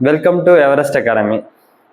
Welcome to Everest academy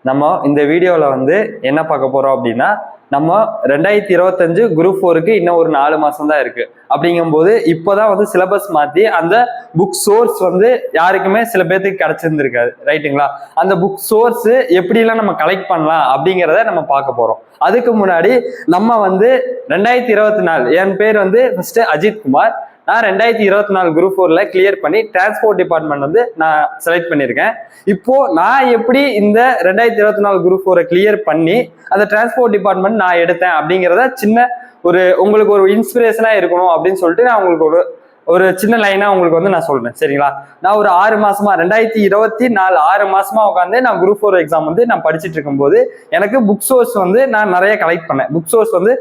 நம்ம இந்த வீடியோவில் வந்து என்ன பார்க்க போகிறோம் அப்படின்னா நம்ம ரெண்டாயிரத்தி இருபத்தஞ்சு குரூப் ஃபோருக்கு இன்னும் ஒரு நாலு மாதம் தான் இருக்குது அப்படிங்கும்போது இப்போ தான் வந்து சிலபஸ் மாற்றி அந்த புக் சோர்ஸ் வந்து யாருக்குமே சில பேர்த்துக்கு கிடச்சிருந்துருக்காது. ரைட்டுங்களா அந்த புக் சோர்ஸு எப்படிலாம் நம்ம கலெக்ட் பண்ணலாம் அப்படிங்கிறத நம்ம பார்க்க போகிறோம் அதுக்கு முன்னாடி நம்ம வந்து ரெண்டாயிரத்தி இருபத்தி நாலு என் பேர் வந்து ஃபஸ்ட்டு அஜித் குமார். நான் ரெண்டாயிரத்தி இருபத்தி நாலு குரூப் ஃபோர்ல கிளியர் பண்ணி டிரான்ஸ்போர்ட் டிபார்ட்மெண்ட் வந்து நான் செலக்ட் பண்ணியிருக்கேன். இப்போ நான் எப்படி இந்த ரெண்டாயிரத்தி இருபத்தி நாலு குரூப் ஃபோரை கிளியர் பண்ணி அந்த டிரான்ஸ்போர்ட் டிபார்ட்மெண்ட் நான் எடுத்தேன் அப்படிங்கிறத சின்ன ஒரு உங்களுக்கு ஒரு இன்ஸ்பிரேஷனா இருக்கணும் அப்படின்னு சொல்லிட்டு நான் உங்களுக்கு ஒரு ஒரு சின்ன லைனா உங்களுக்கு வந்து நான் சொல்றேன். சரிங்களா? நான் ஒரு ஆறு மாசமா ரெண்டாயிரத்தி இருபத்தி நாலு ஆறு மாசமா உட்காந்து நான் குரூப் ஃபோர் எக்ஸாம் வந்து நான் படிச்சுட்டு இருக்கும்போது எனக்கு புக் சோர்ஸ் வந்து நான் நிறைய கலெக்ட் பண்ணேன். புக் சோர்ஸ் வந்து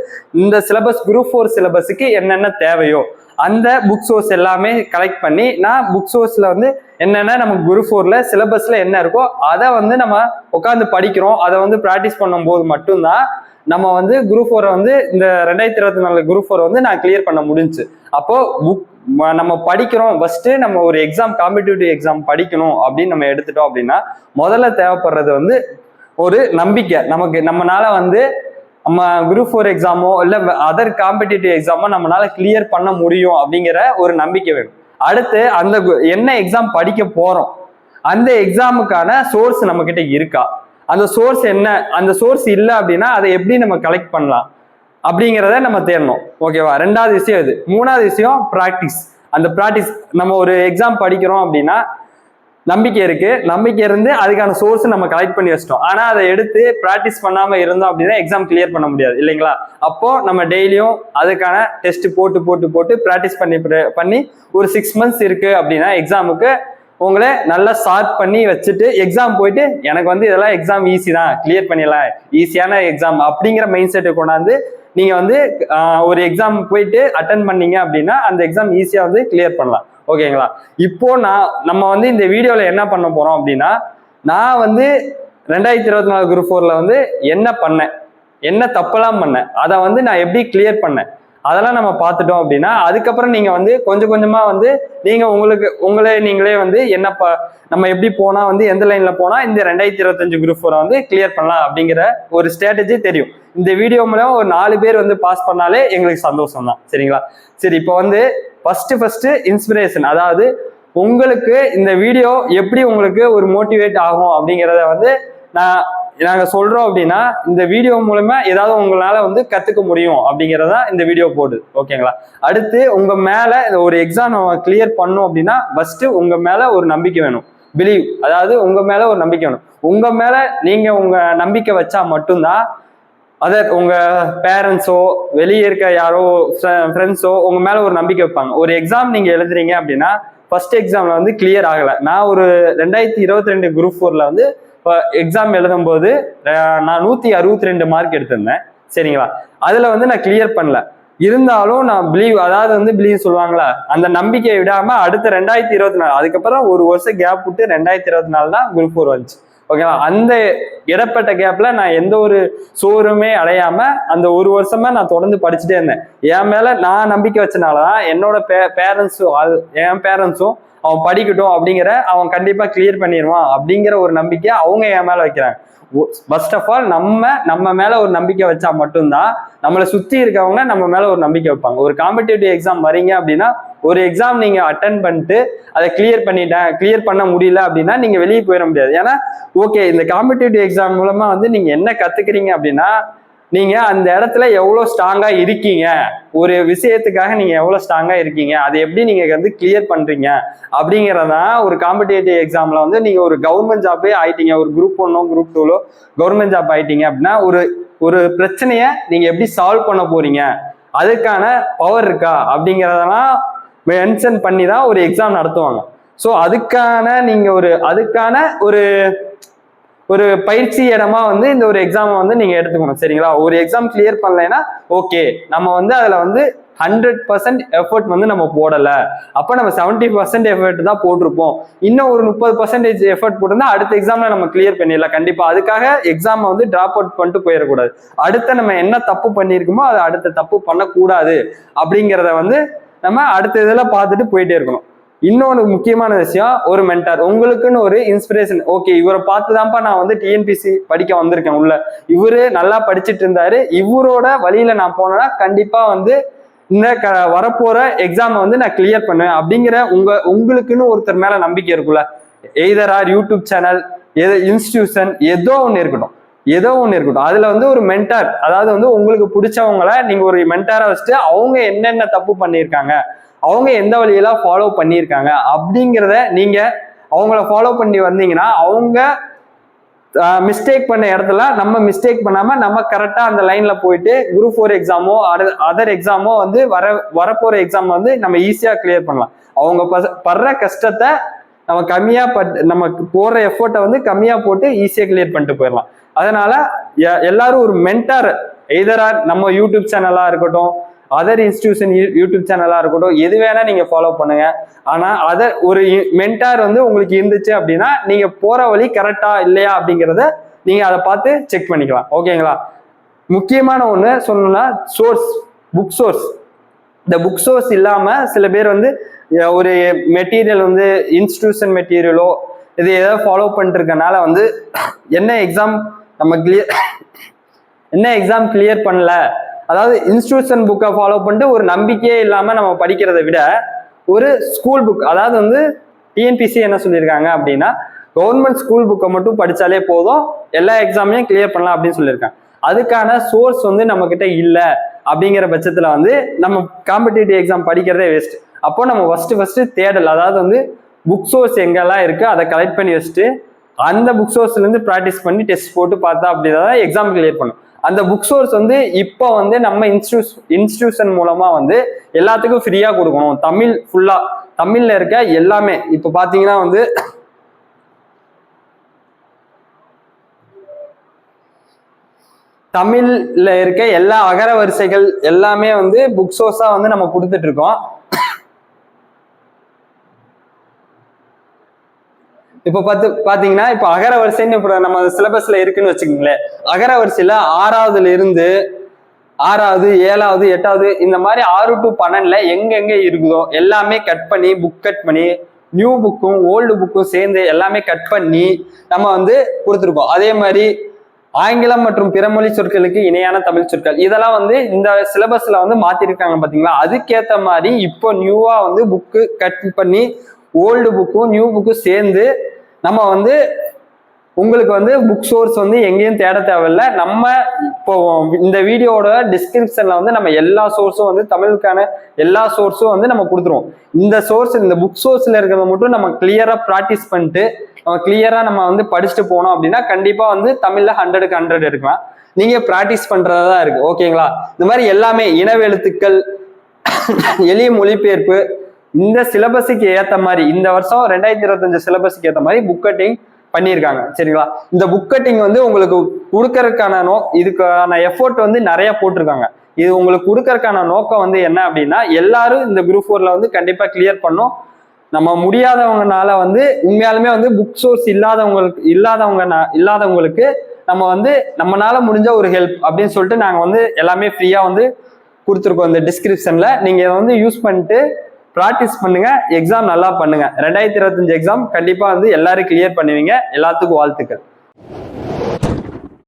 இந்த சிலபஸ் குரூப் ஃபோர் சிலபஸுக்கு என்னென்ன தேவையோ அந்த புக் சோர்ஸ் எல்லாமே கலெக்ட் பண்ணி நான் புக் சோர்ஸ்ல வந்து என்னென்ன நம்ம குரு ஃபோர்ல சிலபஸ்ல என்ன இருக்கோ அதை வந்து நம்ம உட்காந்து படிக்கிறோம். அதை வந்து ப்ராக்டிஸ் பண்ணும்போது மட்டும்தான் நம்ம வந்து குரூப் ஃபோரை வந்து இந்த ரெண்டாயிரத்தி இருபத்தி நாலு குரூப் ஃபோரை வந்து நான் கிளியர் பண்ண முடிஞ்சுச்சு. அப்போ புக் நம்ம படிக்கிறோம். ஃபர்ஸ்ட் நம்ம ஒரு எக்ஸாம் காம்படிட்டிவ் எக்ஸாம் படிக்கணும் அப்படின்னு நம்ம எடுத்துட்டோம் அப்படின்னா முதல்ல தேவைப்படுறது வந்து ஒரு நம்பிக்கை. நமக்கு நம்மனால வந்து நம்ம குரூப் ஃபோர் எக்ஸாமோ இல்லை அதர் காம்படிட்டிவ் எக்ஸாமோ நம்மளால கிளியர் பண்ண முடியும் அப்படிங்கிற ஒரு நம்பிக்கை வேணும். அடுத்து அந்த கு- என்ன எக்ஸாம் படிக்க போறோம்? அந்த எக்ஸாமுக்கான சோர்ஸ் நம்ம கிட்ட இருக்கா? அந்த சோர்ஸ் என்ன? அந்த சோர்ஸ் இல்லை அப்படின்னா அதை எப்படி நம்ம கலெக்ட் பண்ணலாம்? அப்படிங்கிறத நம்ம தேடணும். ஓகேவா ரெண்டாவது விஷயம் இது மூணாவது விஷயம் ப்ராக்டிஸ் அந்த ப்ராக்டிஸ் நம்ம ஒரு எக்ஸாம் படிக்கிறோம் அப்படின்னா நம்பிக்கை இருக்கு. நம்பிக்கை இருந்து அதுக்கான சோர்ஸ் நம்ம கலெக்ட் பண்ணி வச்சிட்டோம். ஆனா அதை எடுத்து ப்ராக்டிஸ் பண்ணாம இருந்தோம் அப்படின்னா எக்ஸாம் கிளியர் பண்ண முடியாது. இல்லைங்களா? அப்போ நம்ம டெய்லியும் அதுக்கான டெஸ்ட் போட்டு போட்டு போட்டு ப்ராக்டிஸ் பண்ணி பண்ணி ஒரு சிக்ஸ் மந்த்ஸ் இருக்கு அப்படின்னா எக்ஸாமுக்கு உங்களை நல்லா ஷார்ப் பண்ணி வச்சுட்டு எக்ஸாம் போயிட்டு எனக்கு வந்து இதெல்லாம் எக்ஸாம் ஈஸி தான். கிளியர் பண்ணிடலாம். ஈஸியான எக்ஸாம் அப்படிங்கிற மைண்ட் செட்டை கொண்டாந்து நீங்க வந்து ஒரு எக்ஸாம் போயிட்டு அட்டன் பண்ணீங்க அப்படின்னா அந்த எக்ஸாம் ஈஸியா வந்து கிளியர் பண்ணலாம். ஓகேங்களா? இப்போ நான் நம்ம வந்து இந்த வீடியோவில் என்ன பண்ண போகிறோம் அப்படின்னா நான் வந்து ரெண்டாயிரத்தி இருபத்தி நாலு குரூப் ஃபோரில் வந்து என்ன பண்ணேன்? என்ன தப்பெல்லாம் பண்ணேன்? அதை வந்து நான் எப்படி கிளியர் பண்ணேன்? அதெல்லாம் நம்ம பார்த்துட்டோம் அப்படின்னா அதுக்கப்புறம் நீங்க வந்து கொஞ்சம் கொஞ்சமா வந்து நீங்க உங்களுக்கு உங்களே நீங்களே வந்து என்ன ப நம்ம எப்படி போனா வந்து எந்த லைன்ல போனா இந்த ரெண்டாயிரத்தி இருபத்தஞ்சு குரூப் ஃபோரை வந்து கிளியர் பண்ணலாம் அப்படிங்கிற ஒரு ஸ்ட்ராட்டஜி தெரியும். இந்த வீடியோ மூலம் ஒரு நாலு பேர் வந்து பாஸ் பண்ணாலே எங்களுக்கு சந்தோஷம் தான். சரிங்களா? சரி இப்போ வந்து ஃபர்ஸ்ட் ஃபர்ஸ்ட் இன்ஸ்பிரேஷன் அதாவது உங்களுக்கு இந்த வீடியோ எப்படி உங்களுக்கு ஒரு மோட்டிவேட் ஆகும் அப்படிங்கிறத வந்து நான் நாங்கள் சொல்றோம் அப்படின்னா இந்த வீடியோ மூலமா ஏதாவது உங்களால வந்து கத்துக்க முடியும் அப்படிங்கறத இந்த வீடியோ போடுது. ஓகேங்களா? அடுத்து உங்க மேல இந்த ஒரு எக்ஸாம் நம்ம கிளியர் பண்ணோம் அப்படின்னா ஃபர்ஸ்ட் உங்க மேல ஒரு நம்பிக்கை வேணும். பிலீவ் அதாவது உங்க மேல ஒரு நம்பிக்கை வேணும். உங்க மேல நீங்க உங்க நம்பிக்கை வச்சா மட்டும்தான் அதர் உங்க பேரண்ட்ஸோ வெளியே இருக்க யாரோ ஃப்ரெண்ட்ஸோ உங்க மேல ஒரு நம்பிக்கை வைப்பாங்க. ஒரு எக்ஸாம் நீங்க எழுதுறீங்க அப்படின்னா ஃபர்ஸ்ட் எக்ஸாம்ல வந்து கிளியர் ஆகல. நான் ஒரு ரெண்டாயிரத்தி இருபத்தி ரெண்டு குரூப் ஃபோர்ல வந்து இப்போ எக்ஸாம் எழுதும்போது போது நான் நூத்தி அறுபத்தி ரெண்டு மார்க் எடுத்திருந்தேன். சரிங்களா? அதுல வந்து நான் கிளியர் பண்ணல. இருந்தாலும் நான் பிலீவ் அதாவது வந்து பிலீவ் சொல்லுவாங்களா? அந்த நம்பிக்கையை விடாம அடுத்த ரெண்டாயிரத்தி இருபத்தி நாலு அதுக்கப்புறம் ஒரு வருஷம் கேப் விட்டு ரெண்டாயிரத்தி இருபத்தி நாலு தான் குரூப் ஃபோர் வந்துச்சு. ஓகேவா அந்த இடப்பட்ட கேப்ல நான் எந்த ஒரு சோறுமே அடையாம அந்த ஒரு வருஷமா நான் தொடர்ந்து படிச்சுட்டே இருந்தேன். என் மேல நான் நம்பிக்கை வச்சனாலதான் என்னோட பே பேரண்ட்ஸும் என் பேரண்ட்ஸும் அவன் படிக்கட்டும் அப்படிங்கிற அவன் கண்டிப்பா கிளியர் பண்ணிடுவான் அப்படிங்கிற ஒரு நம்பிக்கை அவங்க என் மேல வைக்கிறாங்க. ஃபர்ஸ்ட் ஆஃப் ஆல் நம்ம நம்ம மேல ஒரு நம்பிக்கை வச்சா மட்டும்தான் நம்மளை சுத்தி இருக்கவங்க நம்ம மேல ஒரு நம்பிக்கை வைப்பாங்க. ஒரு காம்படிட்டிவ் எக்ஸாம் வரீங்க அப்படின்னா ஒரு எக்ஸாம் நீங்க அட்டன் பண்ணிட்டு அதை கிளியர் பண்ணிட்டேன் கிளியர் பண்ண முடியல அப்படின்னா நீங்க வெளியே போயிட முடியாது. ஏன்னா ஓகே இந்த காம்படிட்டிவ் எக்ஸாம் மூலமா வந்து நீங்க என்ன கத்துக்கிறீங்க அப்படின்னா நீங்க அந்த இடத்துல எவ்வளவு ஸ்ட்ராங்கா இருக்கீங்க? ஒரு விஷயத்துக்காக நீங்க எவ்வளவு ஸ்ட்ராங்கா இருக்கீங்க? அதை எப்படி நீங்க வந்து கிளியர் பண்றீங்க? அப்படிங்கறதான் ஒரு காம்படிட்டிவ் எக்ஸாம்ல வந்து நீங்க ஒரு கவர்மெண்ட் ஜாப்பே ஆயிட்டீங்க. ஒரு குரூப் ஒன்னோ குரூப் டூலோ கவர்மெண்ட் ஜாப் ஆயிட்டீங்க அப்படின்னா ஒரு ஒரு பிரச்சனைய நீங்க எப்படி சால்வ் பண்ண போறீங்க? அதுக்கான பவர் இருக்கா? அப்படிங்கறதெல்லாம் மென்ஷன் பண்ணி தான் ஒரு எக்ஸாம் நடத்துவாங்க. ஸோ அதுக்கான நீங்க ஒரு அதுக்கான ஒரு ஒரு பயிற்சி இடமா வந்து இந்த ஒரு எக்ஸாமை வந்து நீங்க எடுத்துக்கணும் சரிங்களா? ஒரு எக்ஸாம் கிளியர் பண்ணலைன்னா ஓகே நம்ம வந்து அதுல வந்து ஹண்ட்ரட் பர்சன்ட் எஃபர்ட் வந்து நம்ம போடல. அப்ப நம்ம செவன்டி பர்சன்ட் எஃபர்ட் தான் போட்டிருப்போம். இன்னும் ஒரு முப்பது பர்சன்டேஜ் எஃபர்ட் போட்டிருந்தா அடுத்த எக்ஸாம்ல நம்ம கிளியர் பண்ணிடலாம். கண்டிப்பா. அதுக்காக எக்ஸாம் வந்து டிராப் அவுட் பண்ணிட்டு போயிடக்கூடாது. அடுத்த நம்ம என்ன தப்பு பண்ணியிருக்கோமோ அதை அடுத்த தப்பு பண்ணக்கூடாது. அப்படிங்கிறத வந்து நம்ம அடுத்த இதில் பார்த்துட்டு போயிட்டே இருக்கணும். இன்னொன்று முக்கியமான விஷயம் ஒரு மென்டார் உங்களுக்குன்னு ஒரு இன்ஸ்பிரேஷன் ஓகே இவரை பார்த்து தான்ப்பா நான் வந்து டிஎன்பிசி படிக்க வந்திருக்கேன் உள்ள. இவரு நல்லா படிச்சிட்டு இருந்தாரு. இவரோட வழியில நான் போனேன்னா கண்டிப்பா வந்து இந்த க வரப்போற எக்ஸாமை வந்து நான் கிளியர் பண்ணுவேன். அப்படிங்கிற உங்க உங்களுக்குன்னு ஒருத்தர் மேல நம்பிக்கை இருக்குல்ல எய்தர் ஆர் யூடியூப் சேனல் எது இன்ஸ்டிடியூஷன் ஏதோ ஒன்று இருக்கட்டும். ஏதோ ஒன்று இருக்கட்டும். அதுல வந்து ஒரு மென்டார் அதாவது வந்து உங்களுக்கு பிடிச்சவங்கள நீங்க ஒரு மென்டாரா வச்சுட்டு அவங்க என்னென்ன தப்பு பண்ணியிருக்காங்க அவங்க எந்த வழியெல்லாம் ஃபாலோ பண்ணியிருக்காங்க அப்படிங்கிறத நீங்கள் அவங்கள ஃபாலோ பண்ணி வந்தீங்கன்னா அவங்க மிஸ்டேக் பண்ண இடத்துல நம்ம மிஸ்டேக் பண்ணாமல் நம்ம கரெக்டாக அந்த லைனில் போயிட்டு குரூப் ஃபோர் எக்ஸாமோ அதர் எக்ஸாமோ வந்து வர வரப்போகிற எக்ஸாம் வந்து நம்ம ஈஸியாக கிளியர் பண்ணலாம். அவங்க படுற கஷ்டத்தை நம்ம கம்மியாக பட் நம்ம போடுற எஃபோர்ட்டை வந்து கம்மியாக போட்டு ஈஸியாக கிளியர் பண்ணிட்டு போயிடலாம். அதனால எ- எல்லாரும் ஒரு மென்டார் எய்தரா நம்ம யூடியூப் சேனலாக இருக்கட்டும் அதர் இன்ஸ்டியூஷன் யூடியூப் சேனலாக இருக்கட்டும் எது வேணால் நீங்கள் ஃபாலோ பண்ணுங்க. ஆனால் அதர் ஒரு மென்டார் வந்து உங்களுக்கு இருந்துச்சு அப்படின்னா நீங்கள் போகிற வழி கரெக்டாக இல்லையா அப்படிங்கிறத நீங்கள் அதை பார்த்து செக் பண்ணிக்கலாம். ஓகேங்களா முக்கியமான ஒன்று சொல்லணும்னா சோர்ஸ் புக் சோர்ஸ் இந்த புக் சோர்ஸ் இல்லாமல் சில பேர் வந்து ஒரு மெட்டீரியல் வந்து இன்ஸ்டியூஷன் மெட்டீரியலோ இது எதாவது ஃபாலோ பண்ணிட்டு இருக்கனால வந்து என்ன எக்ஸாம் நம்ம கிளியர் என்ன எக்ஸாம் கிளியர் பண்ணல அதாவது இன்ஸ்டியூஷன் புக்கை ஃபாலோ பண்ணிட்டு ஒரு நம்பிக்கையே இல்லாமல் நம்ம படிக்கிறதை விட ஒரு ஸ்கூல் புக் அதாவது வந்து டிஎன்பிசி என்ன சொல்லியிருக்காங்க அப்படின்னா கவர்மெண்ட் ஸ்கூல் புக்கை மட்டும் படித்தாலே போதும் எல்லா எக்ஸாமையும் கிளியர் பண்ணலாம் அப்படின்னு சொல்லியிருக்காங்க. அதுக்கான சோர்ஸ் வந்து நம்மக்கிட்ட இல்லை அப்படிங்கிற பட்சத்தில் வந்து நம்ம காம்படிட்டிவ் எக்ஸாம் படிக்கிறதே வேஸ்ட் அப்போ நம்ம ஃபஸ்ட்டு ஃபஸ்ட்டு தேடல் அதாவது வந்து புக் சோர்ஸ் எங்கெல்லாம் இருக்குது அதை கலெக்ட் பண்ணி வச்சுட்டு அந்த புக் சோர்ஸ்லேருந்து ப்ராக்டிஸ் பண்ணி டெஸ்ட் போட்டு பார்த்தா அப்படிதான் எக்ஸாம் கிளியர் பண்ணும். அந்த புக் சோர்ஸ் வந்து இப்போ வந்து நம்ம இன்ஸ்டியூஸ் இன்ஸ்டியூஷன் மூலமா வந்து எல்லாத்துக்கும் ஃப்ரீயா கொடுக்கணும். தமிழ் ஃபுல்லா தமிழ்ல இருக்க எல்லாமே. இப்போ பாத்தீங்கன்னா வந்து தமிழ்ல இருக்க எல்லா அகர வரிசைகள் எல்லாமே வந்து புக் சோர்ஸா வந்து நம்ம கொடுத்துட்டு இருக்கோம். இப்ப பார்த்து பாத்தீங்கன்னா இப்ப அகர வரிசைன்னு இப்போ நம்ம சிலபஸ்ல இருக்குன்னு வச்சுக்கோங்களேன். அகர வரிசையில ஆறாவதுல இருந்து ஆறாவது ஏழாவது எட்டாவது இந்த மாதிரி ஆறு டு பன்னெண்டுல எங்கெங்க இருக்குதோ எல்லாமே கட் பண்ணி புக் கட் பண்ணி நியூ புக்கும் ஓல்டு புக்கும் சேர்ந்து எல்லாமே கட் பண்ணி நம்ம வந்து கொடுத்துருக்கோம். அதே மாதிரி ஆங்கிலம் மற்றும் பிறமொழி சொற்களுக்கு இணையான தமிழ் சொற்கள். இதெல்லாம் வந்து இந்த சிலபஸ்ல வந்து மாத்திருக்காங்க பாத்தீங்களா? அதுக்கேற்ற மாதிரி இப்போ நியூவா வந்து புக்கு கட் பண்ணி ஓல்டு புக்கும் நியூ புக்கும் சேர்ந்து நம்ம வந்து உங்களுக்கு வந்து புக் சோர்ஸ் வந்து எங்கேயும் தேட தேவையில்ல. நம்ம இப்போ இந்த வீடியோட டிஸ்கிரிப்ஷன்ல வந்து நம்ம எல்லா சோர்ஸும் வந்து தமிழுக்கான எல்லா சோர்ஸும் வந்து நம்ம கொடுத்துருவோம். இந்த சோர்ஸ் இந்த புக் சோர்ஸ்ல இருக்கிறத மட்டும் நம்ம கிளியரா ப்ராக்டிஸ் பண்ணிட்டு நம்ம கிளியரா நம்ம வந்து படிச்சுட்டு போனோம் அப்படின்னா கண்டிப்பா வந்து தமிழ்ல ஹண்ட்ரடுக்கு ஹண்ட்ரட் எடுக்கலாம். நீங்க ப்ராக்டிஸ் பண்றதா இருக்கு. ஓகேங்களா இந்த மாதிரி எல்லாமே இனவெழுத்துக்கள் எளிய மொழிபெயர்ப்பு இந்த சிலபஸுக்கு ஏற்ற மாதிரி இந்த வருஷம் ரெண்டாயிரத்தி இருபத்தஞ்சு சிலபஸுக்கு ஏற்ற மாதிரி புக் கட்டிங் பண்ணியிருக்காங்க. சரிங்களா? இந்த புக் கட்டிங் வந்து உங்களுக்கு கொடுக்கறதுக்கான நோ இதுக்கான எஃபோர்ட் வந்து நிறைய போட்டிருக்காங்க. இது உங்களுக்கு கொடுக்கறதுக்கான நோக்கம் வந்து என்ன அப்படின்னா எல்லாரும் இந்த குரூப் ஃபோர்ல வந்து கண்டிப்பா கிளியர் பண்ணும் நம்ம முடியாதவங்கனால வந்து உண்மையாலுமே வந்து புக் சோர்ஸ் இல்லாதவங்களுக்கு இல்லாதவங்க இல்லாதவங்களுக்கு நம்ம வந்து நம்மளால முடிஞ்ச ஒரு ஹெல்ப் அப்படின்னு சொல்லிட்டு நாங்கள் வந்து எல்லாமே ஃப்ரீயா வந்து கொடுத்துருக்கோம். இந்த டிஸ்கிரிப்ஷன்ல நீங்க இதை வந்து யூஸ் பண்ணிட்டு ப்ராக்டிஸ் பண்ணுங்க எக்ஸாம் நல்லா பண்ணுங்க. ரெண்டாயிரத்தி இருபத்தஞ்சு எக்ஸாம் கண்டிப்பா வந்து எல்லாரும் கிளியர் பண்ணுவீங்க. எல்லாத்துக்கும் வாழ்த்துக்கள்.